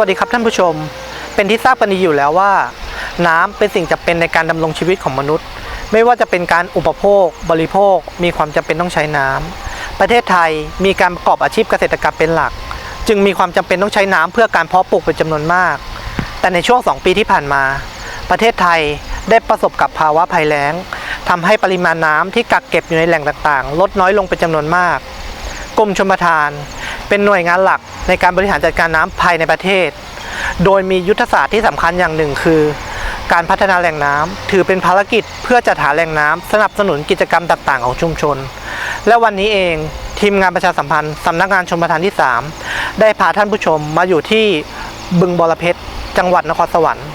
วัสดีครับท่านผู้ชม เป็นที่ทราบกันดีอยู่แล้วว่า น้ำเป็นสิ่งจำเป็นในการดำรงชีวิตของมนุษย์ ไม่ว่าจะเป็นการอุปโภค บริโภค มีความจำเป็นต้องใช้น้ำประเทศไทยมีการประกอบอาชีพเกษตรกรรมเป็นหลัก จึงมีความจำเป็นต้องใช้น้ำเพื่อการเพาะปลูกเป็นจำนวนมาก แต่ในช่วง 2 ปีที่ผ่านมา ประเทศไทยได้ประสบกับภาวะภัยแล้งทำให้ปริมาณน้ำที่กักเก็บอยู่ในแหล่งต่างๆ ลดน้อยลงเป็นจำนวนมากกรมชลประทาน เป็นหน่วยงานหลัก ในการบริหารจัดการน้ำภายในประเทศ โดยมียุทธศาสตร์ที่สำคัญอย่างหนึ่งคือ การพัฒนาแหล่งน้ำถือเป็นภารกิจเพื่อจัดหาแหล่งน้ำสนับสนุนกิจกรรมต่าง ๆ ของชุมชน และวันนี้เองทีมงานประชาสัมพันธ์สำนักงานชมประทานที่ 3 ได้พาท่านผู้ชมมาอยู่ที่บึงบรเพชรจังหวัดนครสวรรค์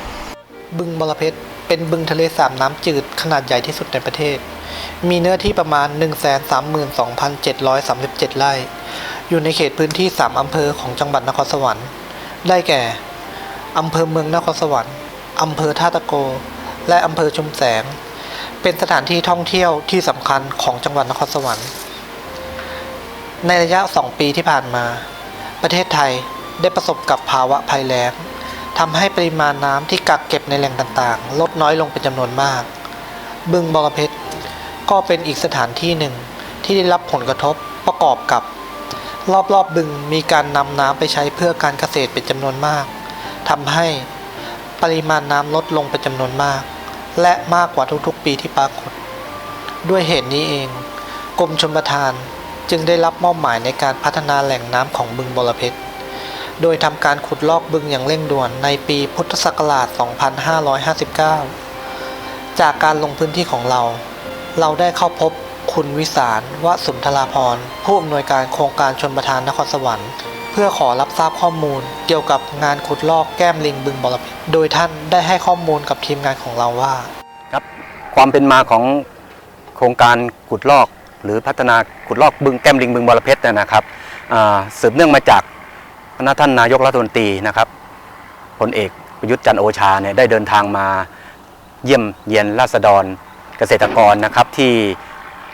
บึงบรเพชรเป็นบึงทะเลสาบน้ำจืดขนาดใหญ่ที่สุดในประเทศ มีเนื้อที่ประมาณ 132,737 ไร่ อยู่ในเขตพื้นที่ 3 อำเภอของจังหวัดนครสวรรค์ ได้แก่ อำเภอเมืองนครสวรรค์ อำเภอท่าตะโก และอำเภอชุมแสง เป็นสถานที่ท่องเที่ยวที่สำคัญของจังหวัดนครสวรรค์ ในระยะ 2 ปีที่ผ่านมา ประเทศไทยได้ประสบกับภาวะภัยแล้งทำให้ปริมาณน้ำที่กักเก็บในแหล่งต่างๆ ลดน้อยลงเป็นจำนวนมาก บึงบอระเพชรก็เป็นอีกสถานที่หนึ่งที่ได้รับผลกระทบประกอบกับ รอบๆบบึงมีการนำน้ำไปใช้เพื่อการเกษตรเป็นจำนวนมากทำให้ปริมาณน้ำลดลงเป็นจำนวนมาก และมากกว่าทุกๆปีที่ปรากฏ ด้วยเหตุนี้เอง กรมชลประทานจึงได้รับมอบหมายในการพัฒนาแหล่งน้ำของบึงบรเพชรโดยทำการขุดลอกบึงอย่างเร่งด่วนในปีพุทธศักราช 2559 จากการลงพื้นที่ของเรา เราได้เข้าพบ คุณวิสารวสุนทราพรผู้อำนวยการโครงการชนประทานนครสวรรค์ เพื่อขอรับทราบข้อมูล เกี่ยวกับงานขุดลอกแก้มลิงบึงบรเพชรโดยท่านได้ให้ข้อมูลกับทีมงานของเราว่า ครับความเป็นมาของโครงการขุดลอก หรือพัฒนาขุดลอกบึงแก้มลิงบึงบรเพชรเนยนะครับสืบเนื่องมาจากพระท่านนายกรัฐมนตรีนะครับพลเอกประยุทธ์จันโอชาเนี่ยได้เดินทางมาเยี่ยมเยียนราษฎรเกษตรกรนะครับที่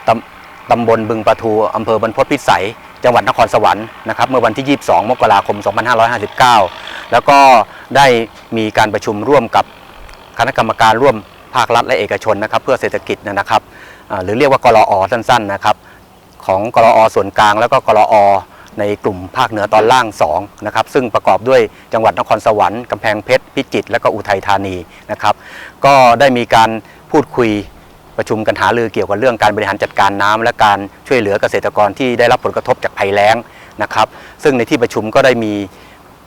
ตำตำบลบึงปะทูอำเภอบรรพตพิสัย จังหวัดนครสวรรค์นะครับเมื่อวันที่ 22 มกราคม 2559 แล้วก็ได้มีการประชุมร่วมกับคณะกรรมการร่วมภาครัฐและเอกชนนะครับ เพื่อเศรษฐกิจนะครับหรือเรียกว่ากรออสั้นๆนะครับของกรออส่วนกลางแล้วก็กรออในกลุ่มภาคเหนือตอนล่าง2นะครับซึ่งประกอบด้วยจังหวัดนครสวรรค์กำแพงเพชรพิจิตรและก็อุทัยธานีนะครับ ก็ได้มีการพูดคุย ประชุมกันหารือเกี่ยวกับเรื่องการบริหารจัดการน้ำและการช่วยเหลือเกษตรกรที่ได้รับผลกระทบจากภัยแล้งนะครับ ซึ่งในที่ประชุมก็ได้มี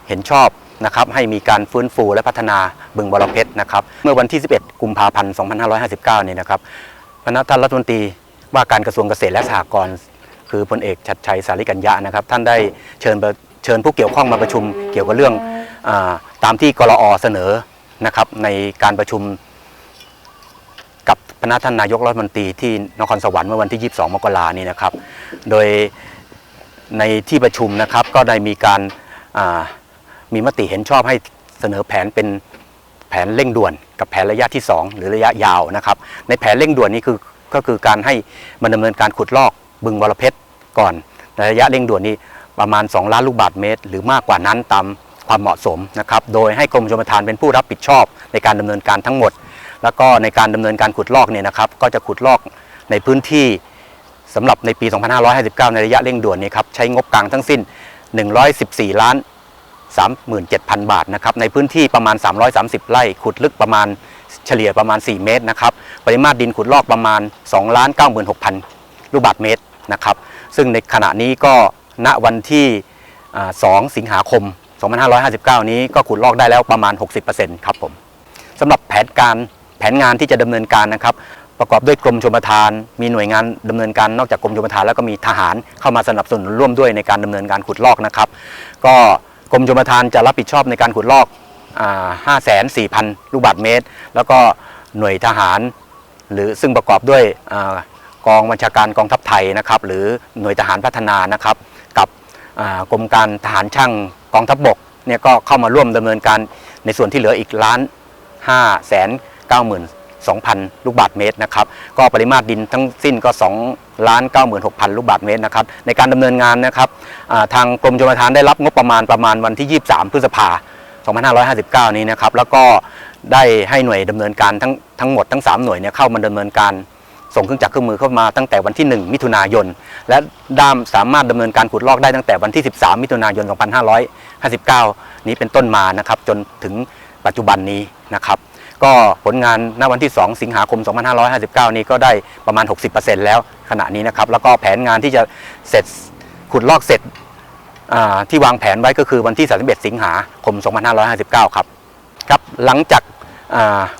เห็นชอบนะครับให้มีการฟื้นฟูและพัฒนาบึงบรเพชรนะครับ เมื่อวันที่ 11 กุมภาพันธ์ 2559 เนี่ยนะครับพระท่านรัฐมนตรีว่าการกระทรวงเกษตรและสหกรณ์คือพลเอกชัดชัยสาริกัญญะนะครับ ท่านได้เชิญเชิญผู้เกี่ยวข้องมาประชุมเกี่ยวกับเรื่องอตามที่กรอเสนอนะครับในการประชุม พระท่านนายกรัฐมนตรีที่นครสวรรค์เมื่อวันที่ 22 มกรานี้นะครับ โดยในที่ประชุมนะครับก็ได้มีการามีมติเห็นชอบให้เสนอแผนเป็นแผนเร่งด่วน กับแผนระยะที่ 2 หรือระยะยาวนะครับ ในแผนเร่งด่วนนี้คือก็คือการให้มันดำเนินการขุดลอกบึงบรเพชรก่อนในระยะเร่งด่วนนี้ประมาณ 2 ล้านลูกบาศก์เมตร หรือมากกว่านั้นตามความเหมาะสมนะครับ โดยให้กรมชลประทานเป็นผู้รับผิดชอบในการดำเนินการทั้งหมด แล้วก็ในการดำเนินการขุดลอกเนี่ยนะครับ ก็จะขุดลอกในพื้นที่สำหรับในปี 2559 ในระยะเร่งด่วนนี้ครับใช้งบกลางทั้งสิ้น 114 ล้าน 37,000 บาทนะครับในพื้นที่ประมาณ 330 ไร่ ขุดลึกประมาณเฉลี่ยประมาณ 4 เมตรนะครับปริมาตรดินขุดลอกประมาณ 2 ล้าน 96,000 ลูกบาศก์เมตรนะครับซึ่งในขณะนี้ก็ณวันที่อ่า2สิงหาคม 2559 นี้ก็ขุดลอกได้แล้วประมาณ 60%ครับผมสำหรับแผนการ แผนงานที่จะดำเนินการนะครับ ประกอบด้วยกรมชลประทาน มีหน่วยงานดำเนินการนอกจากกรมชลประทานแล้วก็มีทหารเข้ามาสนับสนุนร่วมด้วยในการดำเนินการขุดลอกนะครับ ก็กรมชลประทานจะรับผิดชอบในการขุดลอก5 4 0 0 0 ลูกบาศก์เมตร แล้วก็หน่วยทหาร หรือซึ่งประกอบด้วยอกองบัญชาการกองทัพไทยนะครับ หรือหน่วยทหารพัฒนานะครับ กับกรมการทหารช่างกองทัพบกเนี่ยก็เข้ามาร่วมดำเนินการในส่วนที่เหลืออีกล้าน5แสน 9หมื่น2,000 ลูกบาศก์เมตรนะครับ ก็ปริมาตรดินทั้งสิ้นก็2ล้าน96,000 ลูกบาศก์เมตรนะครับ ในการดำเนินงานนะครับทางกรมชลประทานได้รับงบประมาณประมาณวันที่ 23 พฤษภา2559 นี้นะครับ แล้วก็ได้ให้หน่วยดำเนินการทั้งทั้งหมดทั้ง 3 หน่วยเนี่ยเข้ามาดำเนินการส่งเครื่องจักรเครื่องมือเข้ามาตั้งแต่วันที่ 1 มิถุนายน และดามสามารถดำเนินการขุดลอกได้ตั้งแต่วันที่ 13 มิถุนายน 2559 นี้เป็นต้นมานะครับ จนถึงปัจจุบันนี้นะครับ ก็ผลงานณวันที่ 2 สิงหาคม 2559 นี้ก็ได้ประมาณ 60%แล้วขณะนี้นะครับ แล้วก็แผนงานที่จะเสร็จขุดลอกเสร็จที่วางแผนไว้ก็คือวันที่ 31 สิงหาคม 2559 ครับครับหลังจาก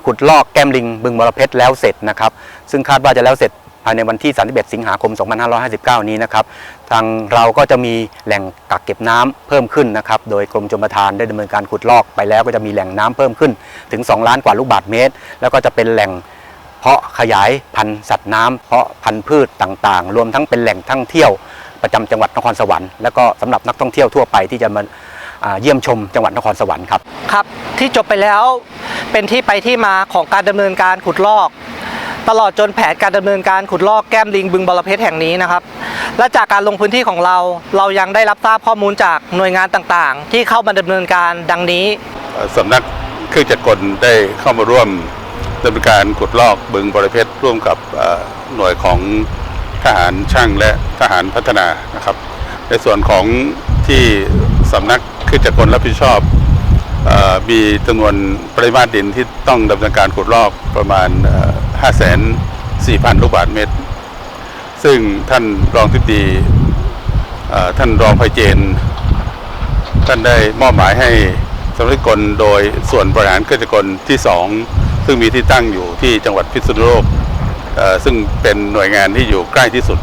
ขุดลอกแก้มลิงบึงบรเพชรแล้วเสร็จนะครับ ซึ่งคาดว่าจะแล้วเสร็จ ภายในวันที่ 31 สิงหาคม 2559 นี้นะครับ ทางเราก็จะมีแหล่งกักเก็บน้ำเพิ่มขึ้นนะครับ โดยกรมชลประทานได้ดำเนินการขุดลอกไปแล้วก็จะมีแหล่งน้ำเพิ่มขึ้นถึง 2 ล้านกว่าลูกบาศก์เมตร แล้วก็จะเป็นแหล่งเพาะขยายพันธุ์สัตว์น้ำเพาะพันธุ์พืชต่างๆ รวมทั้งเป็นแหล่งท่องเที่ยวประจำจังหวัดนครสวรรค์ แล้วก็สำหรับนักท่องเที่ยวทั่วไปที่จะมาอ่าเยี่ยมชมจังหวัดนครสวรรค์ครับ ครับ ที่จบไปแล้วเป็นที่ไปที่มาของการดำเนินการขุดลอก ตลอดจนแผนการดำเนินการขุดลอกแก้มลิงบึงบรเพชรแห่งนี้นะครับ และจากการลงพื้นที่ของเรา เรายังได้รับทราบข้อมูลจากหน่วยงานต่างๆ ที่เข้ามาดำเนินการดังนี้เอ่อสำนักเครื่องจักรกลได้เข้ามาร่วมดำเนินการขุดลอกบึงบรเพชรร่วมกับหน่วยของทหารช่างและทหารพัฒนานะครับ ในส่วนของที่สำนักเครื่องจักรกลรับผิดชอบ มีจำนวนปริมาตรดินที่ต้องดำเนินการขุดลอกประมาณ 5 4 0 0 0 ลูกบาศก์เมตร ซึ่งท่านรองทิบดีท่านรองไพเจน ท่านได้มอบหมายให้สำนักกลโดยส่วนบริหารเครื่อกรกลที่ 2 ซึ่งมีที่ตั้งอยู่ที่จังหวัดพิษณุโลกซึ่งเป็นหน่วยงานที่อยู่ใกล้ที่สุด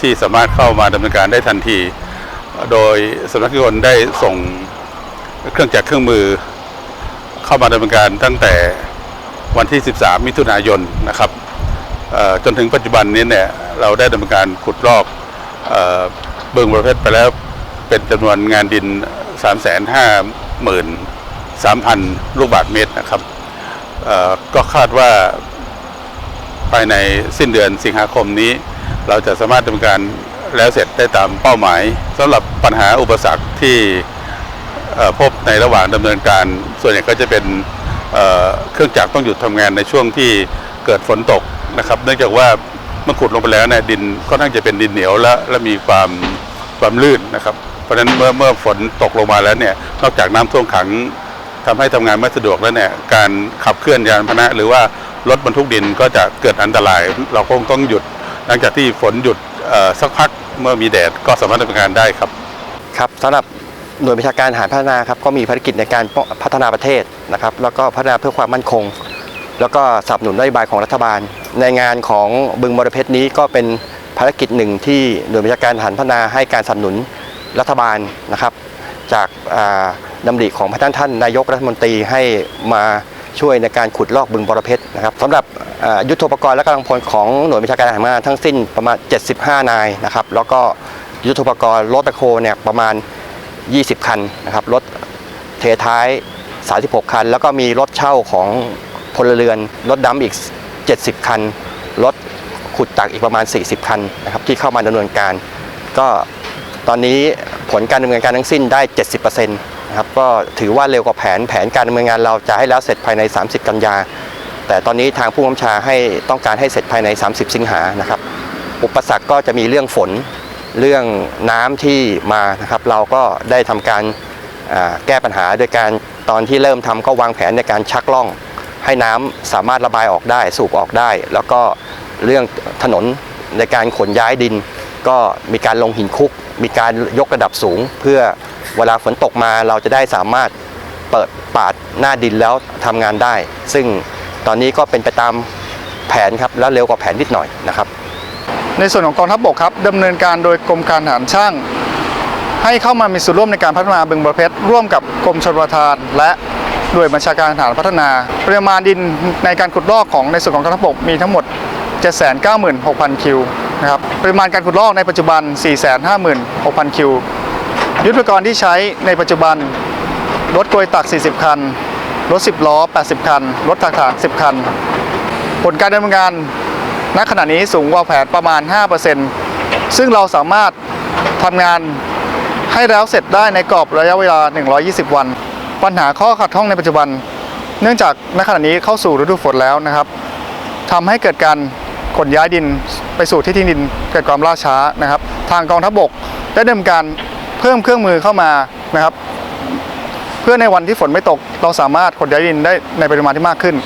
ที่สามารถเข้ามาดำเนินการได้ทันที โดยสำนักงานได้ส่ง เครื่องจักรเครื่องมือเข้ามาดำเนินการตั้งแต่วันที่ 13 มิถุนายนนะครับจนถึงปัจจุบันนี้เนี่ยเราได้ดำเนินการขุดลอกเอ่อบิงประเภทไปแล้วเป็นจำนวนงานดิน 353,000 ลูกบาศก์เมตรนะครับก็คาดว่าภายในสิ้นเดือนสิงหาคมนี้ เราจะสามารถดำเนินการแล้วเสร็จได้ตามเป้าหมายสำหรับปัญหาอุปสรรคที่ พบในระหว่างดำเนินการ ส่วนใหญ่ก็จะเป็นเเครื่องจักรต้องหยุดทำงานในช่วงที่เกิดฝนตกนะครับ เนื่องจากว่าเมื่อขุดลงไปแล้วเนี่ยดินค่อนข้างจะเป็นดินเหนียวและและมีความความลื่นนะครับ เพราะฉะนั้นเมื่อเมื่อฝนตกลงมาแล้วเนี่ยนอกจากน้ำท่วมขังทำให้ทำงานไม่สะดวกแล้วเนี่ยการขับเคลื่อนยานพาหนะ หรือว่ารถบรรทุกดินก็จะเกิดอันตราย เราคงต้องหยุด หลังจากที่ฝนหยุดสักพักเมื่อมีแดดก็สามารถดำเนินการได้ครับ ครับสำหรับ หน่วยบัญชาการหารพัฒนาครับก็มีภารกิจในการพัฒนาประเทศนะครับ แล้วก็พัฒนาเพื่อความมั่นคง แล้วก็สนับสนุนนโยบายของรัฐบาล ในงานของบึงบรเพชรนี้ก็เป็นภารกิจหนึ่งที่หน่วยบัญชาการหารพัฒนาให้การสนับสนุนรัฐบาลนะครับ จากอ่าริของพระท่านท่านนายกรัฐมนตรีให้มาช่วยในการขุดลอกบึงบรเพชรนะครับสำหรับยุทธปกรณ์และกำลังพลของหน่วยบัญชาการทหารพัฒนาทั้งสิ้นประมาณ 75 นายนะครับแล้วก็ยุทธปกรณ์รถแบคโฮเนี่ยประมาณ 20 คันนะครับรถเทท้าย 36 คัน แล้วก็มีรถเช่าของพลเรือน รถดำอีก 70 คัน รถขุดตักอีกประมาณ 40 คันนะครับที่เข้ามาดำเนินการ ก็ตอนนี้ผลการดำเนินการทั้งสิ้นได้ 70%นะครับก็ถือว่าเร็วกว่าแผนแผนการดำเนินงานเราจะให้แล้วเสร็จภายใน 30 กันยา แต่ตอนนี้ทางผู้กำกับชาให้ต้องการให้เสร็จภายใน 30 สิงหานะครับ อุปสรรคก็จะมีเรื่องฝน เรื่องน้ำที่มานะครับ เราก็ได้ทำการแก้ปัญหาโดยการตอนที่เริ่มทำก็วางแผนในการชักล่อง ให้น้ำสามารถระบายออกได้สูบออกได้ แล้วก็เรื่องถนนในการขนย้ายดิน ก็มีการลงหินคุก มีการยกระดับสูง เพื่อเวลาฝนตกมาเราจะได้สามารถเปิดปาดหน้าดินแล้วทำงานได้ ซึ่งตอนนี้ก็เป็นไปตามแผนครับแล้วเร็วกว่าแผนนิดหน่อยนะครับ ในส่วนของกองทัพบกครับดำเนินการโดยกรมการทหารช่าง ให้เข้ามามีส่วนร่วมในการพัฒนาบึงบรเพชรร่วมกับกรมชลประทาน และหน่วยบัญชาการทหารพัฒนา ปริมาณดินในการขุดลอกของในส่วนของกองทัพบกมีทั้งหมด 796,000 คิวนะครับปริมาณการขุดลอกในปัจจุบัน 456,000 คิว ยุทธปกรณ์ที่ใช้ในปัจจุบันรถโกยตัก 40 คัน รถ 10 ล้อ 80 คัน รถถักฐาน10 คัน ผลการดำเนินงาน ณขณะนี้สูงกว่าแผนประมาณ 5%ซึ่งเราสามารถทำงานให้แล้วเสร็จได้ในกรอบระยะเวลา 120 วัน ปัญหาข้อขัดข้องในปัจจุบัน เนื่องจากณขณะนี้เข้าสู่ฤดูฝนแล้วนะครับทำให้เกิดการขนย้ายดินไปสู่ที่ที่ดินเกิดความล่าช้านะครับ ทางกองทัพบกได้ดำเนินการเพิ่มเครื่องมือเข้ามานะครับ เพื่อในวันที่ฝนไม่ตก เราสามารถขนย้ายดินได้ในปริมาณที่มากขึ้น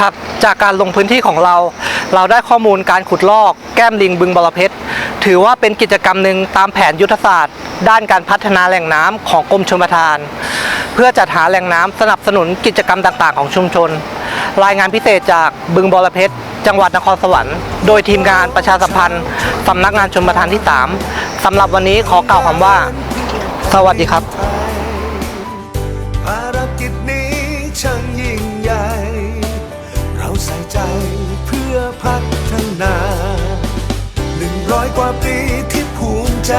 ครับจากการลงพื้นที่ของเรา เราได้ข้อมูลการขุดลอกแก้มลิงบึงบรเพชรถือว่าเป็นกิจกรรมหนึ่งตามแผนยุทธศาสตร์ ด้านการพัฒนาแหล่งน้ำของกรมชลประทาน เพื่อจัดหาแหล่งน้ำสนับสนุนกิจกรรมต่างๆ ของชุมชน รายงานพิเศษจากบึงบรเพชรจังหวัดนครสวรรค์ โดยทีมงานประชาสัมพันธ์สำนักงานชลประทานที่ 3สำหรับวันนี้ขอกล่าวคำว่า สวัสดีครับ ร้อยกว่าปีที่ภูมิใจ